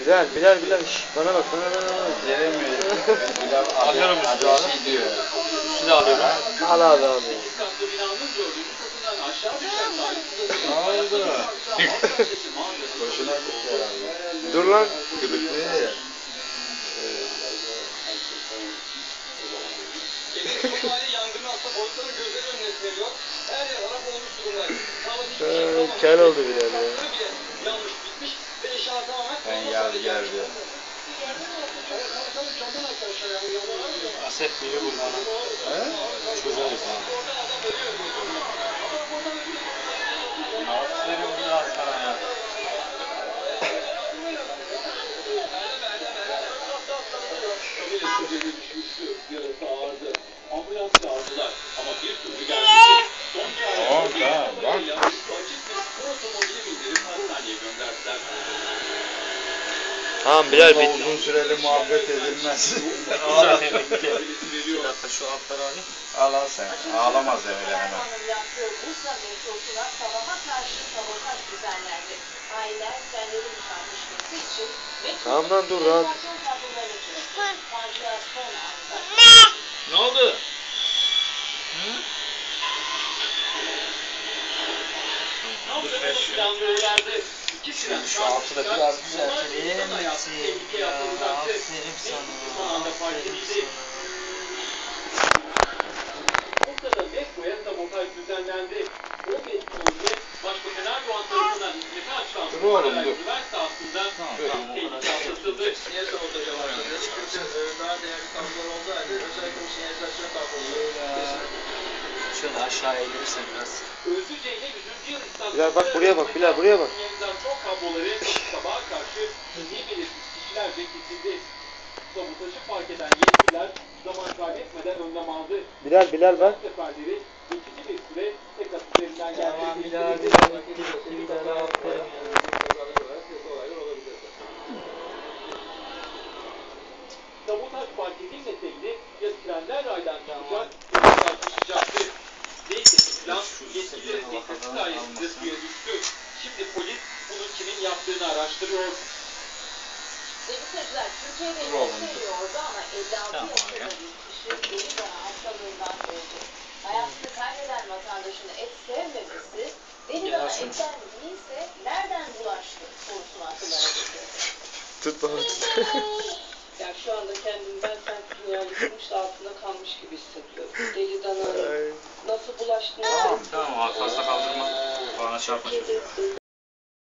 Bilal Bilal Bilal. Şş, bana bak bana bana bana. gelemiyor. Bilal Alıyorum üstü abi. şey diyor. Üstü de alıyorum. Al abi abi. Ne oldu? Boşuna gitti herhalde. Dur lan. Kıdıklı ya. İtfaiye yangın hasta boyutları Aset biri burada. He? Çözeriz ha. Aferin biraz sana ya. Tamam, bak. Tamam Bilal bitti. uzun süreli muhabbet edilmez. Bir dakika şu altları alayım. al al sen. Ağlamaz öyle hemen. Tamam lan, dur, rahat. Facia son anda. Ne oldu? Tren Şu altı da biraz düzeltelim. Tehlike Ya, yapılacaktı. aferin sana. Aferin edildi. Bursa'da metroya sabotaj düzenlendi. O ve Başbakan Erdoğan tarafından hizmete açılan Marmara dur. Üniversite kadar şey atlatıldı. Niye sabotaja e, daha değerli kablolar olduğu halde özellikle bu sinyalizasyon kabloları. Şöyle aşağıya eğilirsen biraz. Özlüce'yle 100. yıl istasyonu Bilal bak buraya bak Bilal buraya bak. Sinyalizasyon kabloları sabaha karşı iyi belirsiz kişilerce kesildi. Sabotajı fark eden yetkililer zaman kaybetmeden önlem aldı. Bilal Bilal bak. seferleri geçici bir süre tekrar üzerinden Tamam gerçekleştirildi. Sabotaj fark edilmeseydi ya trenler raydan çıkacak ya da tartışacaktı. Neyse ki plan yetkililerin dikkati sayesinde suya düştü. Şimdi polis bunu kimin yaptığını araştırıyor. Sevgili seyirciler, Türkiye'de Dur oğlum, yaşıyordu ama 56 Tamam yaşında ya. bir kişi deli dana hastalığından öldü. Hayatını kaybeden vatandaşın et sevmemesi, deli dana etten değilse nereden bulaştı sorusunu akıllara getirdi. Tut bana. Yani şu anda kendimden sanki dünya yıkılmış da altında kalmış gibi hissediyorum. Bulaştığını Tamam. Tamam fazla kaldırma. Bana çarpma. Kedi